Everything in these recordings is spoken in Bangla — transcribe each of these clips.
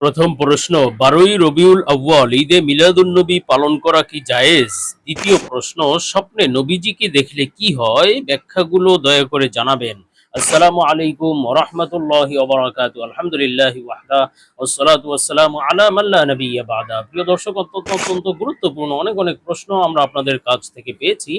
প্রথম প্রশ্ন, বারোই রবিউল আউ্বাল ঈদে মিলাদুন্নবী পালন করা কি জায়েজ? দ্বিতীয় প্রশ্ন, স্বপ্নে নবীজিকে দেখলে কি হয়? ব্যাখ্যাগুলো দয়া করে জানাবেন। আসসালামু আলাইকুম ওরহমতুল্লাহি ওবরাকাত আলহামদুলিল্লাহ ওয়াহদা ওসসালাতু ওয়াসসালামু আলা মাল্লা নবিয়্যা বাদা। প্রিয় দর্শক, অত্যন্ত অত্যন্ত গুরুত্বপূর্ণ অনেক অনেক প্রশ্ন আমরা আপনাদের কাছ থেকে পেয়েছি।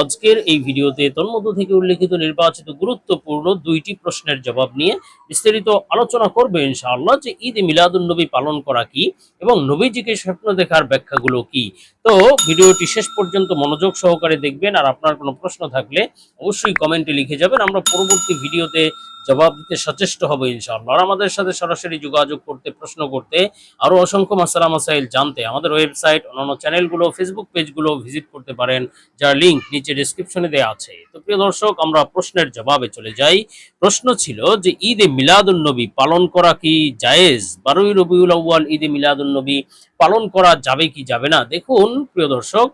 আজকের এই ভিডিওতে তন্মধ্য থেকে উল্লেখিত নির্বাচিত গুরুত্বপূর্ণ দুইটি প্রশ্নের জবাব নিয়ে বিস্তারিত আলোচনা করবে ইনশাআল্লাহ যে ঈদ মিলাদুন্নবী পালন করা কি এবং নবীজিকে স্বপ্ন দেখার ব্যাখ্যাগুলো কি। তো ভিডিওটি শেষ পর্যন্ত মনোযোগ সহকারে দেখবেন আর আপনার কোনো প্রশ্ন থাকলে অবশ্যই কমেন্টে লিখে যাবেন। আমরা পরবর্তী ভিডিওতে জবাব দিতে সচেষ্ট হব ইনশাআল্লাহ। আমাদের সাথে সরাসরি যোগাযোগ করতে, প্রশ্ন করতে আরও অসংখ্য মাসালা মাসাইল জানতে আমাদের ওয়েবসাইট, অন্যান্য চ্যানেলগুলো, ফেসবুক পেজগুলো ভিজিট করতে পারেন, যার লিঙ্ক নিচে ডিসক্রিপশনে দেওয়া আছে। তো প্রিয় দর্শক, আমরা প্রশ্নের জবাবে চলে যাই। প্রশ্ন ছিল যে, ঈদে মিলাদুন্নবী পালন করা কি জায়েজ? বারোই রবিউল আউ্বাল ঈদে মিলাদুন্নবী পালন করা যাবে কি যাবে না? দেখুন, প্রিয় দর্শক,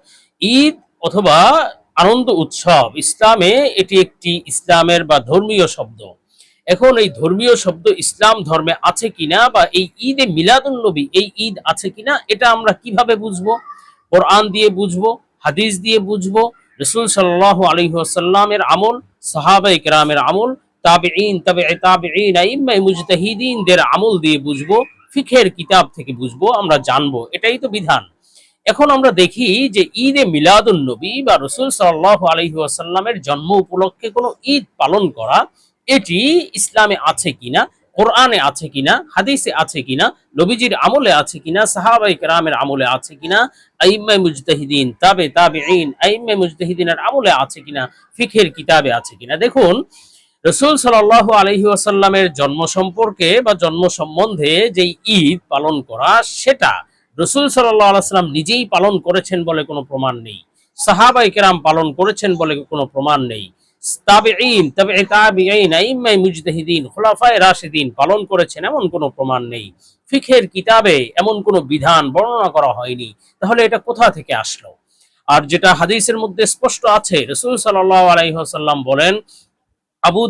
ঈদ অথবা আনন্দ উৎসব, ইসলামে এটি একটি ইসলামের বা ধর্মীয় শব্দ। এখন এই ধর্মীয় শব্দ ইসলাম ধর্মে আছে কিনা বা এই ঈদে মিলাদুন্নবী এই ঈদ আছে কিনা, এটা আমরা কীভাবে বুঝব? কোরআন দিয়ে বুঝব, হাদিস দিয়ে বুঝব, রসুল সাল্লাহ আলহিহাসাল্লামের আমল সাহাবা ইকরামের আমল, তাবেঈন তবে তাবেঈন আইম্মাই মুজতাহিদিনদের আমল দিয়ে বুঝব, ফিখের কিতাব থেকে বুঝব, আমরা জানব, এটাই তো বিধান। এখন আমরা দেখি যে ঈদে মিলাদুন নবী বা রসুল সাল্লাহ আলহি আসাল্লামের জন্ম উপলক্ষে কোনো ঈদ পালন করা এটি ইসলামে আছে কিনা, কোরআনে আছে কিনা, হাদিসে আছে কিনা, নবীজির আমলে আছে কিনা সাহাবাই কেরামের আমলে আছে কিনা আইম্মাই মুজতাহিদিন, তাবে তাবে আইন আইম্মাই মুজতাহিদিনের আমলে আছে কিনা ফিখের কিতাবে আছে কিনা। দেখুন, রসুল সাল্লাহ আলহি আসাল্লামের জন্ম সম্পর্কে বা জন্ম সম্বন্ধে যেই ঈদ পালন করা, সেটা রসুল সাল্লাহ আলাইসাল্লাম নিজেই পালন করেছেন বলে কোনো প্রমাণ নেই। সাহাবাই কেরাম পালন করেছেন বলে কোনো প্রমাণ নেই। পালন করেছেন, এমন কোনো প্রমাণ নেই। ফিখের কিতাবে এমন বিধান বর্ণনা করা হয়নি। তাহলে এটা কোথা থেকে আসলো? আর যেটা হাদিসের মধ্যে স্পষ্ট আছে, রসুল বলেন, আবু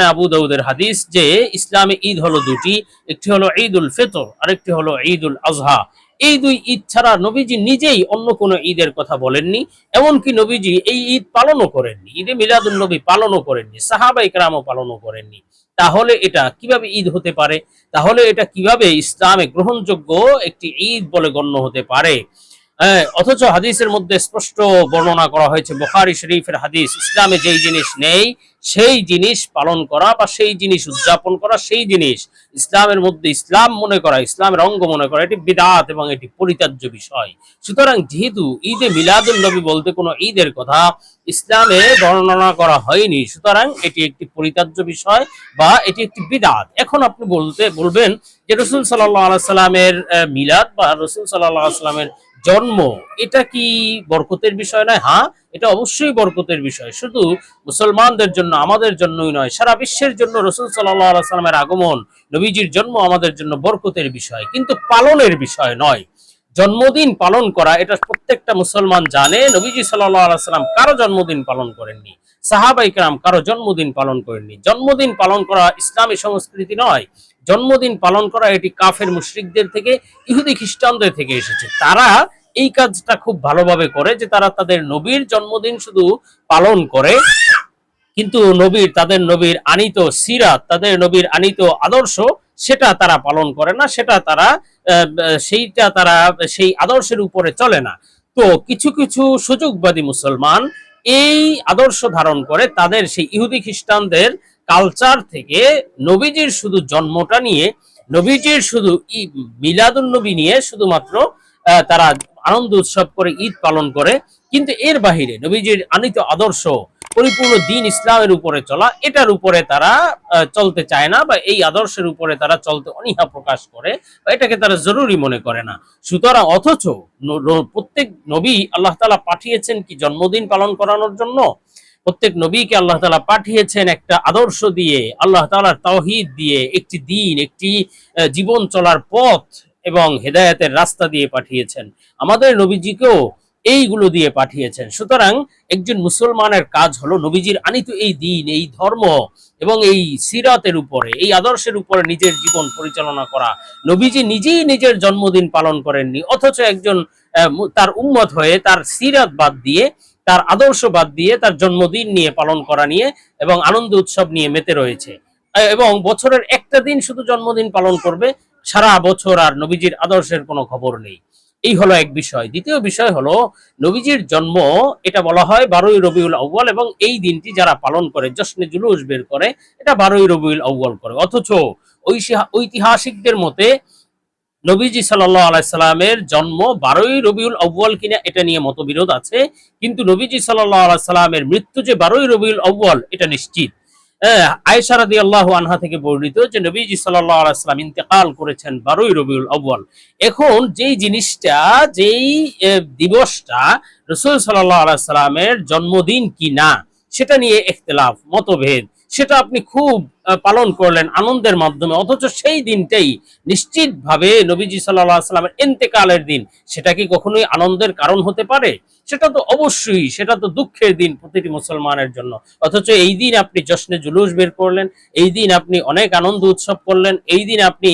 আবু দাউদের হাদিস যে, ইসলামে ঈদ হলো দুটি, একটি হলো ঈদ উল ফিতর, আরেকটি হলো ঈদ উল আজহা এই দুই ঈদ ছাড়া নবীজি নিজেই অন্য কোনো ঈদের কথা বলেননি, এমনকি নবীজি এই ঈদ পালনও করেননি, ঈদে মিলাদুল নবী পালনও করেননি সাহাবাই ক্রামও পালনও করেননি। তাহলে এটা কীভাবে ঈদ হতে পারে? তাহলে এটা কীভাবে ইসলামে গ্রহণযোগ্য একটি ঈদ বলে গণ্য হতে পারে? হ্যাঁ, অথচ হাদিসের মধ্যে স্পষ্ট বর্ণনা করা হয়েছে বুখারী শরীফের হাদিস ইসলামে যেই জিনিস নেই সেই জিনিস পালন করা বা সেই জিনিস উদযাপন করা সেই জিনিস ইসলামের মধ্যে ইসলাম মনে করা ইসলামের অঙ্গ মনে করা এটি বিদাত এবং এটি পরিত্যাজ্য বিষয়। সুতরাং যেহেতু ঈদে মিলাদুল নবী বলতে কোনো ঈদের কথা ইসলামে বর্ণনা করা হয়নি সুতরাং এটি একটি পরিত্যাজ্য বিষয় বা এটি একটি বিদাত। এখন আপনি বলতে বলবেন যে রসুল সাল্লাহ আলাইসাল্লামের মিলাদ বা রসুল সাল্লাহ সাল্লামের জন্ম, এটা কি বরকতের বিষয় নয়? হ্যাঁ এটা অবশ্যই বরকতের বিষয়। শুধু মুসলমানদের জন্য, আমাদের জন্যই নয়, সারা বিশ্বের জন্য রসুল সাল্লাহ সাল্লামের আগমন, নবীজির জন্ম আমাদের জন্য বরকতের বিষয়। কিন্তু পালনের বিষয় নয়। জন্মদিন পালন করা, এটা প্রত্যেকটা মুসলমান জানে, নবীজি সাল্লাম কারও জন্মদিন পালন করেননি। সাহাবা ইকরাম কারও জন্মদিন পালন করেননি। জন্মদিন পালন করা ইসলামী সংস্কৃতি নয়। জন্মদিন পালন করা এটি কাফের মুশরিকদের থেকে, ইহুদি খ্রিস্টানদের থেকে এসেছে। তারা এই কাজটা খুব ভালোভাবে করে যে তারা তাদের নবীর জন্মদিন শুধু পালন করে, কিন্তু নবীর, তাদের নবীর আনিত সিরাত তাদের নবীর আনিত আদর্শ, সেটা তারা পালন করে না, সেটা তারা সেইটা তারা সেই আদর্শের উপরে চলে না। তো কিছু কিছু সুযোগবাদী মুসলমান এই আদর্শ ধারণ করে, তাদের সেই ইহুদি খ্রিস্টানদের কালচার থেকে নবীজির শুধু জন্মটা নিয়ে, নবীজির শুধু মিলাদুল নবী নিয়ে শুধুমাত্র তারা আনন্দ উৎসব করে, ঈদ পালন করে, কিন্তু এর বাহিরে নবীজির আনিত আদর্শ, পরিপূর্ণ দিন ইসলামের উপরে চলা, এটার উপরে তারা চলতে চায় না বা এই আদর্শের উপরে তারা চলতে অনীহা প্রকাশ করে বা এটাকে তারা জরুরি মনে করে না। সুতরাং অথচ প্রত্যেক নবী আল্লাহ তালা পাঠিয়েছেন কি জন্মদিন পালন করানোর জন্য? প্রত্যেক নবীকে আল্লাহ তালা পাঠিয়েছেন একটা আদর্শ দিয়ে, আল্লাহ তালার তাওহিদ দিয়ে একটি দিন, একটি জীবন চলার পথ এবং হেদায়েতের রাস্তা দিয়ে পাঠিয়েছেন। আমাদের নবীজিকেও এইগুলো দিয়ে পাঠিয়েছেন। সুতরাং একজন মুসলমানের কাজ হলো নবীজির আনিত এই দিন, এই ধর্ম এবং এই সিরাতের উপরে, এই আদর্শের উপরে নিজের জীবন পরিচালনা করা। নবীজি নিজেই নিজের জন্মদিন পালন করেননি, অথচ একজন তার উম্মত হয়ে তার সিরাত বাদ দিয়ে তার আদর্শ বাদ দিয়ে তার জন্মদিন নিয়ে পালন করা নিয়ে এবং আনন্দ উৎসব নিয়ে মেতে রয়েছে। এবং বছরের একটা দিন শুধু জন্মদিন পালন করবে, সারা বছর আর নবীজির আদর্শের কোনো খবর নেই। এই হলো এক বিষয়। দ্বিতীয় বিষয় হলো, নবীজির জন্ম, এটা বলা হয় বারোই রবিউল আউ্বাল এবং এই দিনটি যারা পালন করে জশ্নে জুলুস বের করে, এটা বারোই রবিউল আউ্বাল করে। অথচ ঐতিহাসিকদের মতে নবীজি সাল্লাহ আলাইসাল্লামের জন্ম বারোই রবিউল আউ্বাল কিনা এটা নিয়ে মতবিরোধ আছে। কিন্তু নবীজি সাল্লাহ আলাইসাল্লামের মৃত্যু যে বারোই রবিউল আউ্বাল এটা নিশ্চিত। আয়সা আল্লাহ থেকে বর্ণিত যে নবীজি আলাইসাল্লাম করেছেন রবিউল এখন যেই জিনিসটা, যেই দিবসটা রসুল আলাইসাল্লামের জন্মদিন কি না সেটা নিয়ে ইখতলাফ মতভেদ। সেটা আপনি খুব পালন করলেন আনন্দের মাধ্যমে, অথচ সেই দিনটাই নিশ্চিতভাবে নবীজি সাল্লাহ সাল্লামের এন্তেকালের দিন। সেটা কি কখনোই আনন্দের কারণ হতে পারে? সেটা তো অবশ্যই, সেটা তো দুঃখের দিন প্রতিটি মুসলমানের জন্য। অথচ এই দিন আপনি জশ্নে জুলুস বের করলেন, এই দিন আপনি অনেক আনন্দ উৎসব করলেন, এই দিন আপনি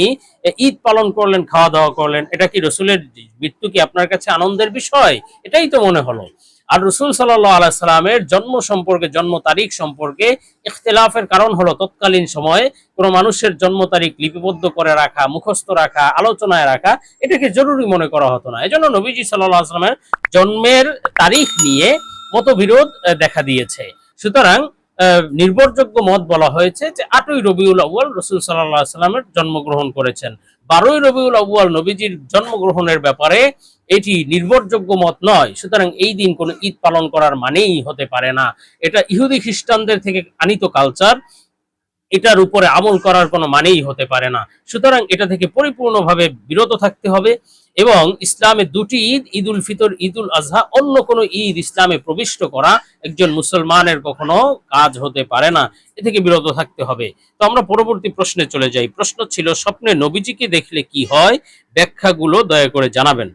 ঈদ পালন করলেন খাওয়া দাওয়া করলেন। এটা কি রসুলের মৃত্যু কি আপনার কাছে আনন্দের বিষয়? এটাই তো মনে হলো। আর রসুল সাল্লাহ আলাইসাল্লামের জন্ম সম্পর্কে, জন্ম তারিখ সম্পর্কে ইখতলাফের কারণ হলো তৎকালীন সময়ে কোনো মানুষের জন্ম তারিখ লিপিবদ্ধ করে রাখা, মুখস্থ রাখা, আলোচনায় রাখা এটাকে জরুরি মনে করা হতো না। এজন্য নবীজি সাল্লাহ আসলামের জন্মের তারিখ নিয়ে মতবিরোধ দেখা দিয়েছে। সুতরাং নির্ভরযোগ্য মত বলা হয়েছে যে আটই রবিউল আউ্য়াল রসুল সাল্লাহ সাল্লামের জন্মগ্রহণ করেছেন। বারোই রবিউল আব্বাল নবীজির জন্মগ্রহণের ব্যাপারে এটি নির্ভরযোগ্য মত নয়। সুতরাং এই দিন কোনো ঈদ পালন করার মানেই হতে পারে না। এটা ইহুদি খ্রিস্টানদের থেকে আনিত কালচার এটার উপরে আমল করার কোনো মানেই হতে পারে না। সুতরাং এটা থেকে পরিপূর্ণভাবে বিরত থাকতে হবে এবং ইসলামে দুটি ঈদ ঈদ উল ফিতর ঈদ উল আজহা, অন্য কোনো ঈদ ইসলামে প্রবিষ্ট করা একজন মুসলমানের কখনো কাজ হতে পারে না। এ থেকে বিরত থাকতে হবে। তো আমরা পরবর্তী প্রশ্নে চলে যাই। প্রশ্ন ছিল, স্বপ্নে নবীজিকে দেখলে কি হয়? ব্যাখ্যাগুলো দয়া করে জানাবেন।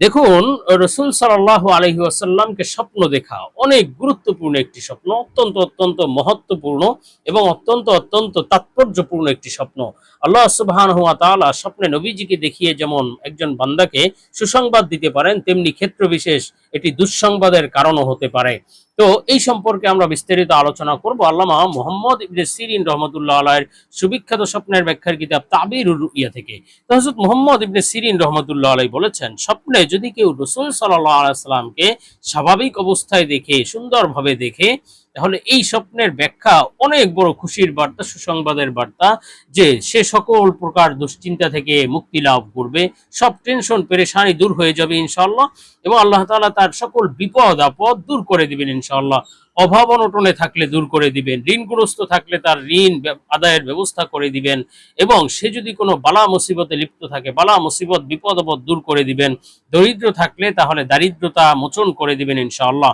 দেখুন, রসুল সাল্লাহ আলহি আসাল্লামকে স্বপ্ন দেখা অনেক গুরুত্বপূর্ণ একটি স্বপ্ন, অত্যন্ত অত্যন্ত মহত্বপূর্ণ এবং অত্যন্ত অত্যন্ত তাৎপর্যপূর্ণ একটি স্বপ্ন। আল্লাহ সুবাহান হুয়া তালা স্বপ্নে নবীজিকে দেখিয়ে যেমন একজন বান্দাকে সুসংবাদ দিতে পারেন, তেমনি ক্ষেত্র বিশেষ এটি দুঃসংবাদের কারণও হতে পারে। তো এই সম্পর্কে আমরা বিস্তারিত আলোচনা করব আল্লামা মোহাম্মদ ইবনে সিরিন রহমতুল্লাহ আলাইয়ের সুবিখ্যাত স্বপ্নের ব্যাখ্যার কিতাব তাবিরুর ইয়া থেকে। তো হযরত মোহাম্মদ ইবনে সিরিন রহমতুল্লাহ আলাই বলেছেন, স্বপ্নে যদি কেউ রসুল সাল্লাহ আলাইসাল্লামকে স্বাভাবিক অবস্থায় দেখে, সুন্দরভাবে দেখে তাহলে এই স্বপ্নের ব্যাখ্যা অনেক বড় খুশির বার্তা, সুসংবাদের বার্তা যে সে সকল প্রকার দুশ্চিন্তা থেকে মুক্তি লাভ করবে। সব টেনশন পেরেশানি দূর হয়ে যাবে ইনশাল্লাহ এবং আল্লাহ তাআলা তার সকল বিপদ, আপদ দূর করে দিবেন ইনশাল্লাহ অভাব অনটনে থাকলে দূর করে দিবেন, ঋণগ্রস্ত থাকলে তার ঋণ আদায়ের ব্যবস্থা করে দিবেন এবং সে যদি কোনো বালা মুসিবতে লিপ্ত থাকে, বালা মুসিবত, বিপদ, আপদ দূর করে দিবেন, দরিদ্র থাকলে তাহলে দারিদ্রতা মোচন করে দিবেন ইনশাআল্লাহ।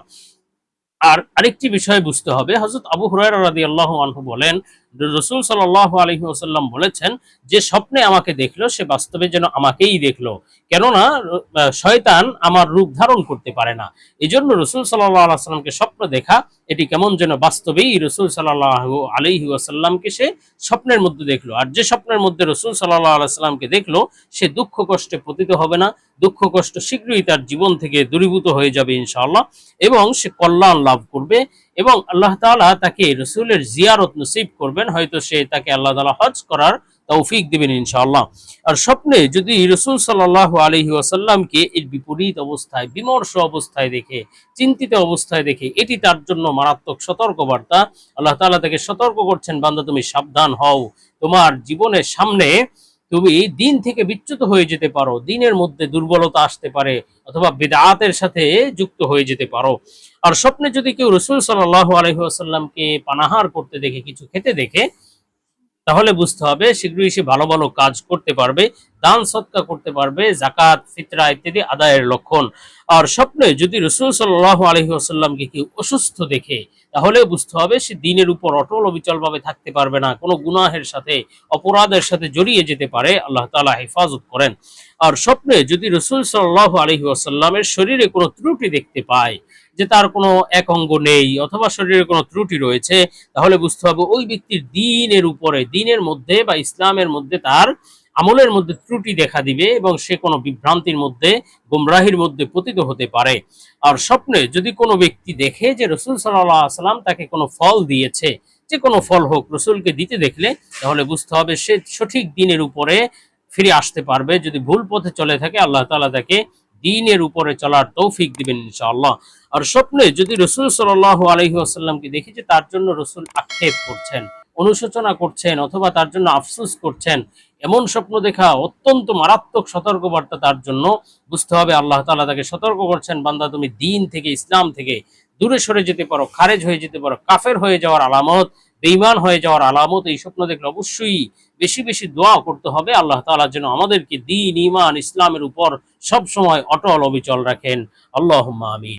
আর আরেকটি বিষয় বুঝতে হবে। হজরত আবু হুরায়রা রাদিয়াল্লাহু আনহু বলেন রসুল সাল্লাহ আলহি ওসাল্লাম বলেছেন, যে স্বপ্নে আমাকে দেখল, সে বাস্তবে যেন আমাকেই দেখল। কেননা শয়তান আমার রূপ ধারণ করতে পারে না। এই জন্য রসুল সাল্লাহ আলাইসাল্লামকে স্বপ্ন দেখা, এটি কেমন যেন বাস্তবেই রসুল সাল্লাহ আলহি ওয়াসাল্লামকে সে স্বপ্নের মধ্যে দেখল। আর যে স্বপ্নের মধ্যে রসুল সাল্লাহ আলাইসাল্লামকে দেখল, সে দুঃখ কষ্টে পতিত হবে না। দুঃখ কষ্ট শীঘ্রই তার জীবন থেকে দূরীভূত হয়ে যাবে ইনশাআল্লাহ এবং সে কল্যাণ লাভ করবে। এবং আল্লাহ তাআলা তাকে রসুলের জিয়ারত নসিব করবেন, হয়তো সে তাকে আল্লাহ তাআলা হজ করার তৌফিক দিবেন ইনশাআল্লাহ। আর স্বপ্নে যদি রসুল সাল্লাহ আলহি ওয়াসাল্লামকে এর বিপরীত অবস্থায়, বিমর্ষ অবস্থায় দেখে, চিন্তিত অবস্থায় দেখে, এটি তার জন্য মারাত্মক সতর্কবার্তা। আল্লাহ তাআলা তাকে সতর্ক করছেন, বান্দা তুমি সাবধান হও। তোমার জীবনের সামনে তুমি দিন থেকে বিচ্যুত হয়ে যেতে পারো, দিনের মধ্যে দুর্বলতা আসতে পারে অথবা বেদাতের সাথে যুক্ত হয়ে যেতে পারো। আর স্বপ্নে যদি কেউ রসুল সাল্লাহ আলহিহাসাল্লামকে পানাহার করতে দেখে, কিছু খেতে দেখে, তাহলে বুঝতে হবে শীঘ্রই সে ভালো ভালো কাজ করতে পারবে। দান সৎকা করতে পারবে জাকাত ফিতরা ইত্যাদি আদায়ের লক্ষণ। আর স্বপ্নে যদি রসুল সাল্লাহ আলহি আসাল্লামকে কেউ অসুস্থ দেখে, তাহলে বুঝতে হবে সে দিনের উপর অটল অবিচল ভাবে থাকতে পারবে না। কোনো গুনাহের সাথে, অপরাধের সাথে জড়িয়ে যেতে পারে, আল্লাহ তাআলা হেফাজত করেন। আর স্বপ্নে যদি রসুল সাল্লাহ আলহি আসাল্লামের শরীরে কোনো ত্রুটি দেখতে পায়, যে তার কোনো এক অঙ্গ নেই অথবা শরীরে কোনো ত্রুটি রয়েছে, তাহলে বুঝতে হবে ওই ব্যক্তির দিনের উপরে, দিনের মধ্যে বা ইসলামের মধ্যে তার আমলের মধ্যে ত্রুটি দেখা দিবে এবং সে কোনো বিভ্রান্তির মধ্যে, গুমরাহির মধ্যে পতিত হতে পারে। আর স্বপ্নে যদি কোনো ব্যক্তি দেখে যে রসুল সাল্লাহ সাল্লাম তাকে কোনো ফল দিয়েছে, যে কোনো ফল হোক রসুলকে দিতে দেখলে, তাহলে বুঝতে হবে সে সঠিক দিনের উপরে ফিরে আসতে পারবে। যদি ভুল পথে চলে থাকে, আল্লাহ তাআলা তাকে দিনের উপরে চলার তৌফিক দিবেন ইনশাআল্লাহ। আর স্বপ্নে যদি রসুল সাল্লাহ আলহি আসাল্লামকে দেখি যে তার জন্য রসুল আক্ষেপ করছেন, অনুশোচনা করছেন অথবা তার জন্য আফসুস করছেন এমন স্বপ্ন দেখা, অত্যন্ত মারাত্মক সতর্কবার্তা তার জন্য। বুঝতে হবে আল্লাহ তালা তাকে সতর্ক করছেন, বান্দা তুমি দিন থেকে, ইসলাম থেকে দূরে সরে যেতে পারো, খারেজ হয়ে যেতে পারো, কাফের হয়ে যাওয়ার আলামত, বেঈমান হয়ে যাওয়ার আলামত, এই স্বপ্ন দেখলে অবশ্যই বেশি বেশি দোয়া করতে হবে। আল্লাহ তাআলা জন্য আমাদেরকে দিন ইমান ইসলামের উপর সব সময় অটল অবিচল রাখেন। আল্লাহ আমিন।